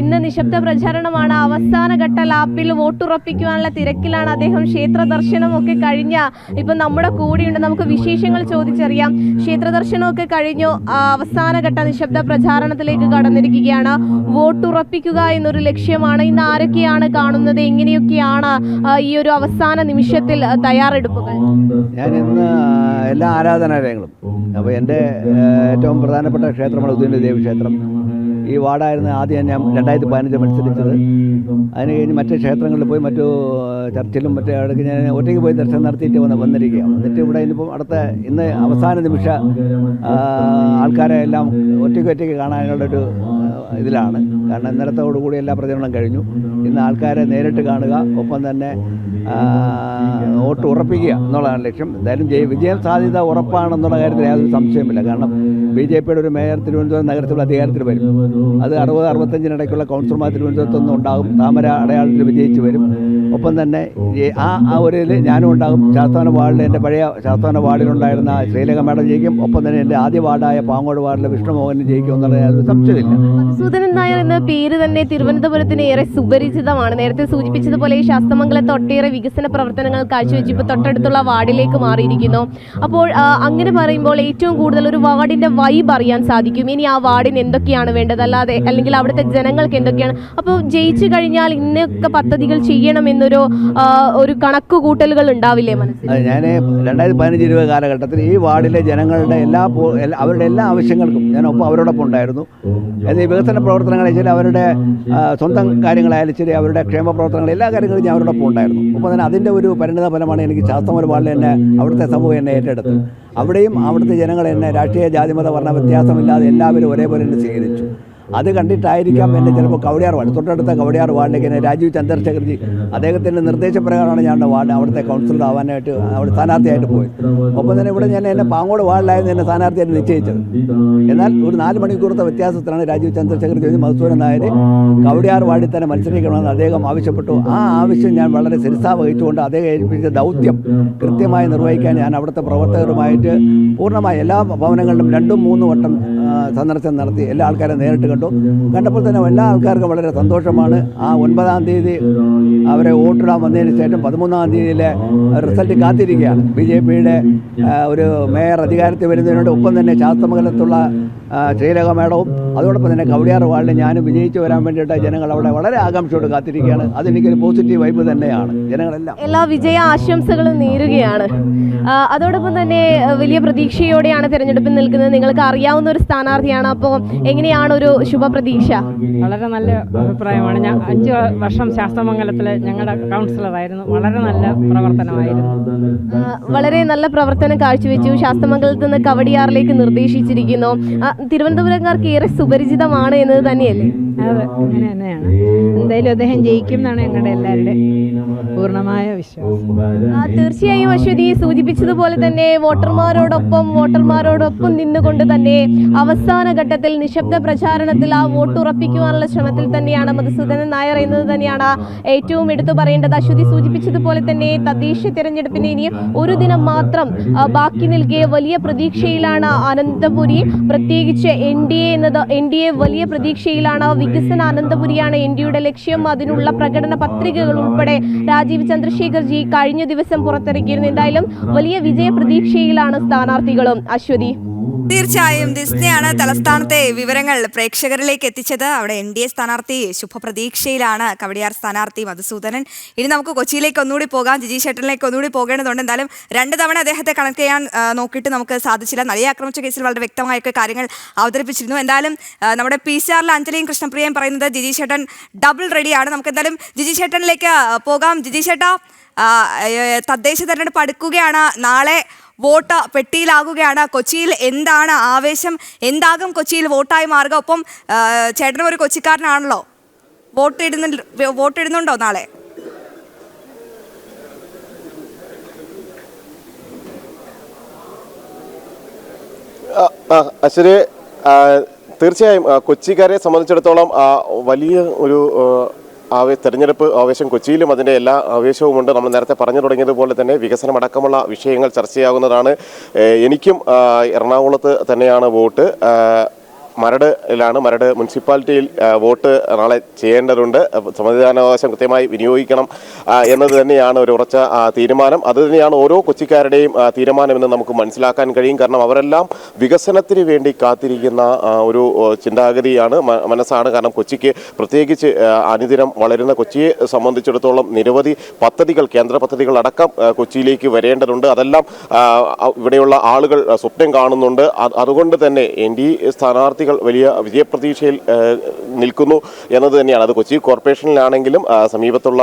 Speaker 4: ഇന്ന് നിശബ്ദ പ്രചാരണമാണ്. അവസാന ഘട്ട ലാപ്പിൽ വോട്ടുറപ്പിക്കുവാനുള്ള തിരക്കിലാണ് അദ്ദേഹം. ക്ഷേത്ര ദർശനമൊക്കെ കഴിഞ്ഞ ഇപ്പം നമ്മുടെ കൂടെയുണ്ട്. നമുക്ക് വിശേഷങ്ങൾ ചോദിച്ചറിയാം. ക്ഷേത്ര ദർശനമൊക്കെ കഴിഞ്ഞു. അവസാന ഘട്ട നിശബ്ദ പ്രചാരണത്തിലേക്ക് കടന്നിരിക്കുകയാണ്. വോട്ടുറപ്പിക്കുക എന്നൊരു ലക്ഷ്യമാണ് ഇന്ന് ആരൊക്കെയാണ് കാണുന്നത്? എങ്ങനെയൊക്കെയാണ് ഈ ഒരു അവസാന നിമിഷത്തിൽ തയ്യാറെടുപ്പുകൾ?
Speaker 5: ഞാൻ ഇന്ന് എല്ലാ ആരാധനാലയങ്ങളും അപ്പോൾ എന്റെ ഏറ്റവും പ്രധാനപ്പെട്ട ക്ഷേത്രമാണ് ഉദയന ദേവി ക്ഷേത്രം. ഈ വാർഡായിരുന്നു ആദ്യം ഞാൻ രണ്ടായിരത്തി പതിനഞ്ച് മത്സരിച്ചത്. അതിന് കഴിഞ്ഞ് മറ്റ് ക്ഷേത്രങ്ങളിൽ പോയി മറ്റു ചർച്ചിലും മറ്റേ അവിടേക്ക് ഞാൻ ഒറ്റയ്ക്ക് പോയി ദർശനം നടത്തിയിട്ട് വന്ന് വന്നിരിക്കുക എന്നിട്ട് ഇവിടെ ഇനിയിപ്പം അടുത്ത ഇന്ന് അവസാന നിമിഷ ആൾക്കാരെ എല്ലാം ഒറ്റയ്ക്ക് ഒറ്റയ്ക്ക് കാണാനുള്ളൊരു ഇതിലാണ്. കാരണം ഇന്നലത്തോടുകൂടി എല്ലാ പ്രചരണം കഴിഞ്ഞു. ഇന്ന് ആൾക്കാരെ നേരിട്ട് കാണുക ഒപ്പം തന്നെ വോട്ട് ഉറപ്പിക്കുക എന്നുള്ളതാണ് ലക്ഷ്യം. എന്തായാലും ജയ വിജയം സാധ്യത ഉറപ്പാണെന്നുള്ള കാര്യത്തിൽ യാതൊരു സംശയമില്ല കാരണം ബി ജെ പിയുടെ ഒരു മേയർ തിരുവനന്തപുരം നഗരത്തിൽ അധികാരത്തിൽ വരും. അത് അറുപത് അറുപത്തഞ്ചിനിടയ്ക്കുള്ള കൗൺസിലർമാർ തിരുവനന്തപുരത്തൊന്നും ഉണ്ടാകും. താമര അടയാളത്തിൽ വിജയിച്ച് വരും. ഒപ്പം തന്നെ ആ ആ ഒരു ഞാനും ഉണ്ടാകും. ശാസ്താന വാർഡിൽ എന്റെ പഴയ ശാസ്താന വാർഡിലുണ്ടായിരുന്ന ശ്രീലേഖ മേഡം ജയിക്കും. ഒപ്പം തന്നെ എന്റെ ആദ്യ വാർഡായ പാങ്ങോട് വാർഡിലെ വിഷ്ണുമോഹനും ജയിക്കും എന്നുള്ള യാതൊരു സംശയമില്ല
Speaker 4: മധുസൂദനൻ നായർ എന്ന പേര് തന്നെ തിരുവനന്തപുരത്തിന് ഏറെ സുപരിചിതമാണ്. നേരത്തെ സൂചിപ്പിച്ചതുപോലെ ഈ ശാസ്തമംഗലത്ത് ഒട്ടേറെ വികസന പ്രവർത്തനങ്ങൾ കാഴ്ചവെച്ച് ഇപ്പോൾ തൊട്ടടുത്തുള്ള വാർഡിലേക്ക് മാറിയിരിക്കുന്നു. അപ്പോൾ അങ്ങനെ പറയുമ്പോൾ ഏറ്റവും കൂടുതൽ ഒരു വാർഡിന്റെ വൈബ് അറിയാൻ സാധിക്കും. ഇനി ആ വാർഡിന് എന്തൊക്കെയാണ് വേണ്ടത്? അല്ലാതെ അല്ലെങ്കിൽ അവിടുത്തെ ജനങ്ങൾക്ക് എന്തൊക്കെയാണ്? അപ്പോൾ ജയിച്ചു കഴിഞ്ഞാൽ ഇന്നൊക്കെ പദ്ധതികൾ ചെയ്യണം എന്നൊരു ഒരു കണക്ക് കൂട്ടലുകൾ ഉണ്ടാവില്ലേ മനസ്സിൽ?
Speaker 5: ഞാൻ രണ്ടായിരത്തി പതിനഞ്ച് ഇരുപത് കാലഘട്ടത്തിൽ ഈ വാർഡിലെ ജനങ്ങളുടെ എല്ലാ അവരുടെ എല്ലാ ആവശ്യങ്ങൾക്കും ഞാൻ ഒപ്പം അവരോടൊപ്പം ഉണ്ടായിരുന്നു. അത് വികസന പ്രവർത്തനങ്ങളെ ശരി അവരുടെ സ്വന്തം കാര്യങ്ങളായാലും ശരി അവരുടെ ക്ഷേമ പ്രവർത്തനങ്ങൾ എല്ലാ കാര്യങ്ങളും ഞാൻ അവരോടൊപ്പം ഉണ്ടായിരുന്നു. അപ്പോൾ തന്നെ അതിന്റെ ഒരു പരിണിത ഫലമാണ് എനിക്ക് ശാസ്ത്രമൊരു വാർഡിൽ എന്നെ അവിടുത്തെ സമൂഹം എന്നെ ഏറ്റെടുത്തത്. അവിടെയും അവിടുത്തെ ജനങ്ങൾ എന്നെ രാഷ്ട്രീയ ജാതിമത വർണ വ്യത്യാസമില്ലാതെ എല്ലാവരും ഒരേപോലെ എന്നെ സ്വീകരിച്ചു. അത് കണ്ടിട്ടായിരിക്കാം എന്നെ ചിലപ്പോൾ കവടിയാർ വാർഡ് തൊട്ടടുത്ത കവടിയാർ വാർഡിലേക്ക് എന്നെ രാജീവ് ചന്ദ്രശേഖർജി അദ്ദേഹത്തിന്റെ നിർദ്ദേശപ്രകാരമാണ് ഞാൻ വാർഡ് അവിടുത്തെ കൗൺസിലർ ആവാനായിട്ട് അവിടെ സ്ഥാനാർത്ഥിയായിട്ട് പോയത് ഒപ്പം തന്നെ ഇവിടെ ഞാൻ എന്നെ പാങ്ങോട് വാർഡിലായിരുന്നു എന്നെ സ്ഥാനാർത്ഥിയായിട്ട് നിശ്ചയിച്ചത്. എന്നാൽ ഒരു നാല് മണിക്കൂറത്തെ വ്യത്യാസത്തിലാണ് രാജീവ് ചന്ദ്രശേഖർജി മധുസൂരൻ നായർ കവടിയാർ വാർഡിൽ തന്നെ മത്സരിക്കണമെന്ന് അദ്ദേഹം ആവശ്യപ്പെട്ടു. ആ ആവശ്യം ഞാൻ വളരെ ശിരസാ വഹിച്ചുകൊണ്ട് അദ്ദേഹം ഏൽപ്പിച്ച ദൗത്യം കൃത്യമായി നിർവഹിക്കാൻ ഞാൻ അവിടുത്തെ പ്രവർത്തകരുമായിട്ട് പൂർണമായി എല്ലാ ഭവനങ്ങളിലും രണ്ടും മൂന്നും വട്ടം സന്ദർശനം നടത്തി എല്ലാ ആൾക്കാരെ നേരിട്ട് കണ്ടു. കണ്ടപ്പോൾ തന്നെ എല്ലാ ആൾക്കാർക്കും വളരെ സന്തോഷമാണ്. ആ ഒൻപതാം തീയതി അവരെ വോട്ടിടാൻ വന്നതിന് ശേഷം പതിമൂന്നാം തീയതിയിലെ റിസൾട്ട് കാത്തിരിക്കുകയാണ്. ബി ജെ പിയുടെ ഒരു മേയർ അധികാരത്തിൽ വരുന്നതിനോട് ഒപ്പം തന്നെ ശാസ്ത്രമംഗലത്തുള്ള ശ്രീലേഖ മേഡവും അതോടൊപ്പം തന്നെ കവടിയാർ വാർഡിൽ ഞാനും വിജയിച്ചു വരാൻ വേണ്ടിയിട്ട് ജനങ്ങൾ അവിടെ വളരെ ആകാംക്ഷയോട് കാത്തിരിക്കുകയാണ്. അതെനിക്കൊരു പോസിറ്റീവ് വൈബ് തന്നെയാണ്. ജനങ്ങളെല്ലാം.
Speaker 4: എല്ലാ വിജയ ആശംസകളും നേരുകയാണ്. അതോടൊപ്പം തന്നെ വലിയ പ്രതീക്ഷയോടെയാണ് തിരഞ്ഞെടുപ്പിൽ നിൽക്കുന്നത്. നിങ്ങൾക്ക് അറിയാവുന്ന ഒരു സ്ഥാനാർത്ഥിയാണ്. അപ്പോൾ എങ്ങനെയാണ് ഒരു ശുഭപ്രതീക്ഷ?
Speaker 6: വളരെ നല്ല അഭിപ്രായമാണ്. ഞാൻ അഞ്ച് വർഷം ശാസ്ത്രമംഗലത്തിൽ ഞങ്ങളുടെ കൗൺസിലറായിരുന്നു. വളരെ നല്ല പ്രവർത്തനമായിരുന്നു.
Speaker 4: വളരെ നല്ല പ്രവർത്തനം കാഴ്ചവെച്ചു. ശാസ്ത്രമംഗലത്ത് നിന്ന് കവടിയാറിലേക്ക് നിർദ്ദേശിച്ചിരിക്കുന്നു. തിരുവനന്തപുരംകാർക്ക് ഏറെ സുപരിചിതമാണ് എന്നത് തന്നെയല്ലേ?
Speaker 6: അതെ അങ്ങനെ തന്നെയാണ്. എന്തായാലും അദ്ദേഹം ജയിക്കും എന്നാണ് ഞങ്ങളുടെ എല്ലാവരുടെയും പൂർണമായ വിശ്വാസം.
Speaker 4: ആ, തീർച്ചയായും അശ്വതി സൂചിപ്പിച്ചതുപോലെ തന്നെ വോട്ടർമാരോടൊപ്പം വോട്ടർമാരോടൊപ്പം നിന്നുകൊണ്ട് തന്നെ അവസാന ഘട്ടത്തിൽ നിശബ്ദ പ്രചാരണത്തിൽ ആ വോട്ട് ഉറപ്പിക്കുവാനുള്ള ശ്രമത്തിൽ തന്നെയാണ് മധുസൂദനൻ നായർ എന്നത് തന്നെയാണ് ഏറ്റവും എടുത്തു പറയേണ്ടത്. അശ്വതി സൂചിപ്പിച്ചതുപോലെ തന്നെ തദ്ദേശ തിരഞ്ഞെടുപ്പിന് ഇനി ഒരു ദിനം മാത്രം ബാക്കി നിൽക്കെ വലിയ പ്രതീക്ഷയിലാണ് അനന്തപുരി. പ്രത്യേകിച്ച് എൻ ഡി എ എന്നത് എൻ ഡി എ വലിയ പ്രതീക്ഷയിലാണ് വികസന അനന്തപുരിയാണ് എൻ ഡിയുടെ ലക്ഷ്യം. അതിനുള്ള പ്രകടന പത്രികകൾ ഉൾപ്പെടെ രാജീവ് ചന്ദ്രശേഖർ ജി കഴിഞ്ഞ ദിവസം പുറത്തിറക്കിയിരുന്നു. എന്തായാലും വലിയ വിജയ പ്രതീക്ഷയിലാണ് സ്ഥാനാർത്ഥികളും. അശ്വതി.
Speaker 1: തീർച്ചയായും ദിസ്നയാണ് തലസ്ഥാനത്തെ വിവരങ്ങൾ പ്രേക്ഷകരിലേക്ക് എത്തിച്ചത്. അവിടെ എൻ ഡി എ സ്ഥാനാർത്ഥി ശുഭപ്രതീക്ഷയിലാണ് കവടിയാർ സ്ഥാനാർത്ഥി മധുസൂദനൻ. ഇനി നമുക്ക് കൊച്ചിയിലേക്ക് ഒന്നുകൂടി പോകാം. ജിജി ഷെട്ടറിലേക്ക് ഒന്നുകൂടി പോകേണ്ടതുണ്ട്. എന്തായാലും രണ്ട് തവണ അദ്ദേഹത്തെ കണക്ട് ചെയ്യാൻ നോക്കിയിട്ട് നമുക്ക് സാധിച്ചില്ല. നളിയെ ആക്രമിച്ച കേസിൽ വളരെ വ്യക്തമായൊക്കെ കാര്യങ്ങൾ അവതരിപ്പിച്ചിരുന്നു. എന്തായാലും നമ്മുടെ പി സി ആറിലെ അഞ്ജലിയും കൃഷ്ണപ്രിയയും പറയുന്നത് ജിജി ഷെട്ടൻ ഡബിൾ റെഡിയാണ് നമുക്ക് എന്തായാലും ജിജി ഷെട്ടനിലേക്ക് പോകാം. ജിജി ഷെട്ടാ ആ, തദ്ദേശ തെരഞ്ഞെടുപ്പ് അടുക്കുകയാണ്. നാളെ വോട്ട് പെട്ടിയിലാകുകയാണ്. കൊച്ചിയിൽ എന്താണ് ആവേശം? എന്താകും കൊച്ചിയിൽ വോട്ടായി മാറുക ഒപ്പം ചേട്ടനും ഒരു കൊച്ചിക്കാരനാണല്ലോ. വോട്ട് ഇടുന്ന വോട്ട് ഇടുന്നുണ്ടോ നാളെ?
Speaker 7: അശ്വരി തീർച്ചയായും കൊച്ചിക്കാരെ സംബന്ധിച്ചിടത്തോളം വലിയ ഒരു ആവേ തെരഞ്ഞെടുപ്പ് ആവേശം കൊച്ചിയിലും അതിന്റെ എല്ലാ ആവേശവുമുണ്ട് നമ്മൾ നേരത്തെ പറഞ്ഞു തുടങ്ങിയതുപോലെ തന്നെ വികസനം അടക്കമുള്ള വിഷയങ്ങൾ ചർച്ചയാകുന്നതാണ്. എനിക്കും എറണാകുളത്ത് തന്നെയാണ് വോട്ട്. മരടിലാണ് മരട് മുനിസിപ്പാലിറ്റിയിൽ വോട്ട് നാളെ ചെയ്യേണ്ടതുണ്ട്. സമ്മതിദാനാവകാശം കൃത്യമായി വിനിയോഗിക്കണം എന്നത് തന്നെയാണ് ഒരു ഉറച്ച തീരുമാനം. അത് തന്നെയാണ് ഓരോ കൊച്ചിക്കാരുടെയും തീരുമാനം തീരുമാനമെന്ന് നമുക്ക് മനസ്സിലാക്കാൻ കഴിയും. കാരണം അവരെല്ലാം വികസനത്തിന് വേണ്ടി കാത്തിരിക്കുന്ന ഒരു ചിന്താഗതിയാണ് മനസ്സാണ്. കാരണം കൊച്ചിക്ക് പ്രത്യേകിച്ച് അനുദിനം വളരുന്ന കൊച്ചിയെ സംബന്ധിച്ചിടത്തോളം നിരവധി പദ്ധതികൾ കേന്ദ്ര പദ്ധതികൾ അടക്കം കൊച്ചിയിലേക്ക് വരേണ്ടതുണ്ട്. അതെല്ലാം ഇവിടെയുള്ള ആളുകൾ സ്വപ്നം കാണുന്നുണ്ട്. അതുകൊണ്ട് തന്നെ എൻ ഡി സ്ഥാനാർത്ഥികൾ വലിയ വിജയപ്രതീക്ഷയിൽ നിൽക്കുന്നു എന്നത് തന്നെയാണ്. അത് കൊച്ചി കോർപ്പറേഷനിലാണെങ്കിലും സമീപത്തുള്ള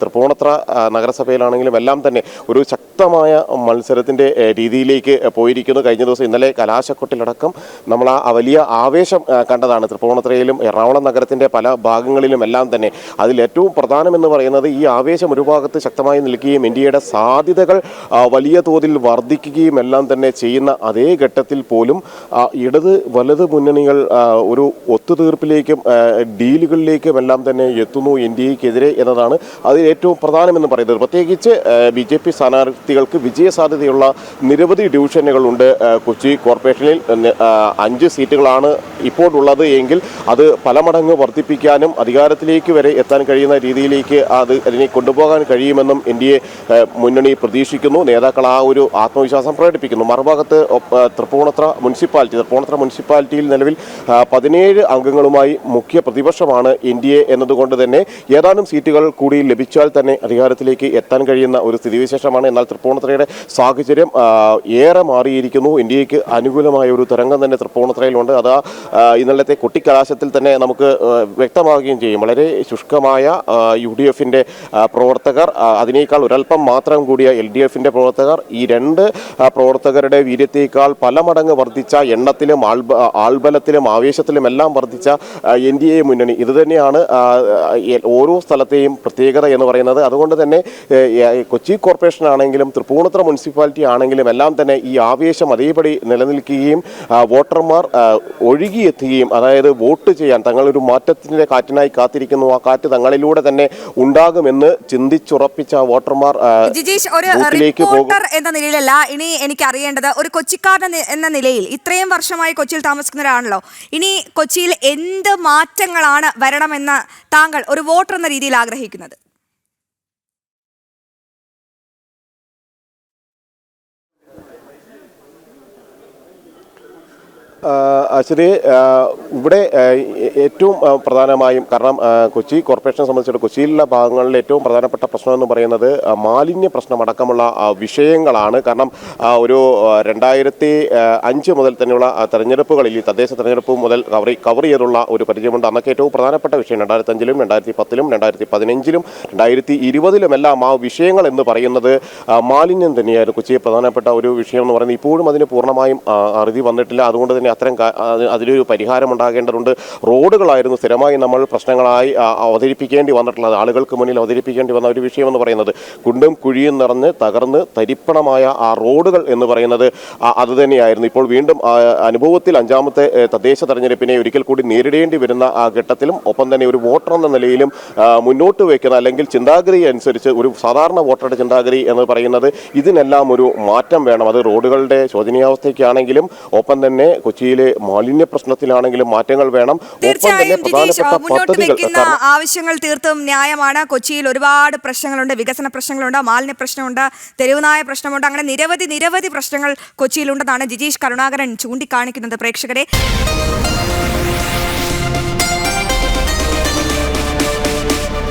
Speaker 7: തൃപ്പൂണത്ര നഗരസഭയിലാണെങ്കിലും എല്ലാം തന്നെ ഒരു ശക്തമായ മത്സരത്തിന്റെ രീതിയിലേക്ക് പോയിരിക്കുന്നു. കഴിഞ്ഞ ദിവസം ഇന്നലെ കലാശക്കൊട്ടിലടക്കം നമ്മൾ ആ വലിയ ആവേശം കണ്ടതാണ്. തൃപ്പൂണത്രയിലും എറണാകുളം നഗരത്തിന്റെ പല ഭാഗങ്ങളിലും എല്ലാം തന്നെ അതിലേറ്റവും പ്രധാനമെന്ന് പറയുന്നത് ഈ ആവേശം ഒരു ഭാഗത്ത് ശക്തമായി നിൽക്കുകയും ഇന്ത്യയുടെ സാധ്യതകൾ വലിയ തോതിൽ വർദ്ധിക്കുകയും എല്ലാം തന്നെ ചെയ്യുന്ന അതേ ഘട്ടത്തിൽ പോലും ഇടത് വലത് മുന്നണി മുന്നണികൾ ഒരു ഒത്തുതീർപ്പിലേക്കും ഡീലുകളിലേക്കും എല്ലാം തന്നെ എത്തുന്നു എൻ ഡി എക്കെതിരെ എന്നതാണ് അതിൽ ഏറ്റവും പ്രധാനമെന്ന് പറയുന്നത്. പ്രത്യേകിച്ച് ബി ജെ പി സ്ഥാനാർത്ഥികൾക്ക് വിജയസാധ്യതയുള്ള നിരവധി ഡിവിഷനുകളുണ്ട്. കൊച്ചി കോർപ്പറേഷനിൽ അഞ്ച് സീറ്റുകളാണ് ഇപ്പോൾ ഉള്ളത് എങ്കിൽ അത് പല മടങ്ങ് വർദ്ധിപ്പിക്കാനും അധികാരത്തിലേക്ക് വരെ എത്താൻ കഴിയുന്ന രീതിയിലേക്ക് അത് അതിനെ കൊണ്ടുപോകാൻ കഴിയുമെന്നും എൻ ഡി എ മുന്നണി പ്രതീക്ഷിക്കുന്നു. നേതാക്കൾ ആ ഒരു ആത്മവിശ്വാസം പ്രകടിപ്പിക്കുന്നു. മറുഭാഗത്ത് തൃപ്പൂണത്ര മുനിസിപ്പാലിറ്റി തൃപ്പൂണത്ര മുനിസിപ്പാലിറ്റിയിൽ നിലവിൽ പതിനേഴ് അംഗങ്ങളുമായി മുഖ്യ പ്രതിപക്ഷമാണ് എൻ ഡി എ എന്നതുകൊണ്ട് തന്നെ ഏതാനും സീറ്റുകൾ കൂടി ലഭിച്ചാൽ തന്നെ അധികാരത്തിലേക്ക് എത്താൻ കഴിയുന്ന ഒരു സ്ഥിതിവിശേഷമാണ്. എന്നാൽ തൃപ്പൂണിത്തുറയുടെ സാഹചര്യം ഏറെ മാറിയിരിക്കുന്നു. എൻ ഡി എക്ക് അനുകൂലമായ ഒരു തരംഗം തന്നെ തൃപ്പൂണിത്തുറയിലുണ്ട്. അത് ഇന്നലത്തെ കൊട്ടിക്കലാശത്തിൽ തന്നെ നമുക്ക് വ്യക്തമാവുകയും ചെയ്യും. വളരെ ശുഷ്കമായ യു ഡി എഫിന്റെ പ്രവർത്തകർ അതിനേക്കാൾ ഒരൽപ്പം മാത്രം കൂടിയ എൽ ഡി എഫിന്റെ പ്രവർത്തകർ ഈ രണ്ട് പ്രവർത്തകരുടെ വീര്യത്തേക്കാൾ പല മടങ്ങ് വർദ്ധിച്ച എണ്ണത്തിലും ആൾബ ആൾബലത്തിലും ആവേശത്തിലും എല്ലാം വർദ്ധിച്ച എൻ ഡി എ മുന്നണി. ഇതുതന്നെയാണ് ഓരോ സ്ഥലത്തെയും പ്രത്യേകത എന്ന് പറയുന്നത്. അതുകൊണ്ട് തന്നെ കൊച്ചി കോർപ്പറേഷൻ ആണെങ്കിലും തൃപ്പൂണിത്തുറ മുനിസിപ്പാലിറ്റി ആണെങ്കിലും എല്ലാം തന്നെ ഈ ആവേശം അതേപടി നിലനിൽക്കുകയും വോട്ടർമാർ ഒഴുകിയെത്തുകയും അതായത് വോട്ട് ചെയ്യാൻ തങ്ങളൊരു മാറ്റത്തിന്റെ കാറ്റിനായി കാത്തിരിക്കുന്നു. ആ കാറ്റ് തങ്ങളിലൂടെ തന്നെ ഉണ്ടാകുമെന്ന് ചിന്തിച്ചുറപ്പിച്ച വോട്ടർമാർ
Speaker 1: ജിജീഷ് ഒരു റിപ്പോർട്ടർ എന്ന നിലയിലല്ല ഇനി എനിക്ക് അറിയേണ്ടത് ഒരു കൊച്ചിക്കാരൻ എന്ന- നിലയിൽ ഇത്രയും വർഷമായി കൊച്ചിയിൽ താമസിക്കുന്നവരാണല്ലോ ഇനി കൊച്ചിയിൽ എന്ത് മാറ്റങ്ങളാണ് വരണമെന്ന് താങ്കൾ ഒരു വോട്ടർ എന്ന രീതിയിൽ ആഗ്രഹിക്കുന്നത്?
Speaker 7: അശ്വതി ഇവിടെ ഏറ്റവും പ്രധാനമായും കാരണം കൊച്ചി കോർപ്പറേഷനെ സംബന്ധിച്ചിടത്തോളം കൊച്ചിയിലുള്ള ഭാഗങ്ങളിൽ ഏറ്റവും പ്രധാനപ്പെട്ട പ്രശ്നം എന്ന് പറയുന്നത് മാലിന്യ പ്രശ്നം അടക്കമുള്ള വിഷയങ്ങളാണ്. കാരണം ഒരു രണ്ടായിരത്തി അഞ്ച് മുതൽ തന്നെയുള്ള തെരഞ്ഞെടുപ്പുകളിൽ ഈ തദ്ദേശ തെരഞ്ഞെടുപ്പ് മുതൽ കവർ കവർ ചെയ്തുള്ള ഒരു പരിചയമുണ്ട് അന്നൊക്കെ ഏറ്റവും പ്രധാനപ്പെട്ട വിഷയം രണ്ടായിരത്തി അഞ്ചിലും രണ്ടായിരത്തി പത്തിലും രണ്ടായിരത്തി പതിനഞ്ചിലും രണ്ടായിരത്തി ഇരുപതിലുമെല്ലാം ആ വിഷയങ്ങൾ എന്ന് പറയുന്നത് മാലിന്യം തന്നെയായിരുന്നു കൊച്ചിയെ പ്രധാനപ്പെട്ട ഒരു വിഷയം എന്ന് പറയുന്നത്. ഇപ്പോഴും അതിന് പൂർണമായും അറുതി വന്നിട്ടില്ല. അതുകൊണ്ട് തന്നെ അത്തരം അതിലൊരു പരിഹാരം ഉണ്ടാകേണ്ടതുണ്ട് റോഡുകളായിരുന്നു സ്ഥിരമായി നമ്മൾ പ്രശ്നങ്ങളായി അവതരിപ്പിക്കേണ്ടി വന്നിട്ടുള്ളത്. ആളുകൾക്ക് മുന്നിൽ അവതരിപ്പിക്കേണ്ടി വന്ന ഒരു വിഷയമെന്ന് പറയുന്നത് കുണ്ടും കുഴിയും നിറഞ്ഞ് തകർന്ന് തരിപ്പണമായ ആ റോഡുകൾ എന്ന് പറയുന്നത് അത് തന്നെയായിരുന്നു. ഇപ്പോൾ വീണ്ടും അനുഭവത്തിൽ അഞ്ചാമത്തെ തദ്ദേശ തെരഞ്ഞെടുപ്പിനെ ഒരിക്കൽ കൂടി നേരിടേണ്ടി വരുന്ന ആ ഘട്ടത്തിലും ഒപ്പം തന്നെ ഒരു വോട്ടർ എന്ന നിലയിലും മുന്നോട്ട് വയ്ക്കുന്ന അല്ലെങ്കിൽ ചിന്താഗതി അനുസരിച്ച് ഒരു സാധാരണ വോട്ടറുടെ ചിന്താഗതി എന്ന് പറയുന്നത് ഇതിനെല്ലാം ഒരു മാറ്റം വേണം. അത് റോഡുകളുടെ ശോചനീയാവസ്ഥയ്ക്കാണെങ്കിലും ഒപ്പം തന്നെ കൊച്ചിയിലെ മാലിന്യ പ്രശ്നത്തിലാണെങ്കിലും മാറ്റങ്ങൾ വേണം. ഒപ്പം തന്നെ
Speaker 1: തീർച്ചയായും ജിജീഷ്
Speaker 7: പ്രധാനപ്പെട്ട പദ്ധതികൾ
Speaker 1: ആവശ്യങ്ങൾ തീർത്തും ന്യായമാണ്. കൊച്ചിയിൽ ഒരുപാട് പ്രശ്നങ്ങളുണ്ട് വികസന പ്രശ്നങ്ങളുണ്ട് മാലിന്യ പ്രശ്നമുണ്ട് തെരുവുനായ പ്രശ്നമുണ്ട് അങ്ങനെ നിരവധി നിരവധി പ്രശ്നങ്ങൾ കൊച്ചിയിലുണ്ടെന്നാണ് ജിജീഷ് കരുണാകരൻ ചൂണ്ടിക്കാണിക്കുന്നത്. പ്രേക്ഷകരെ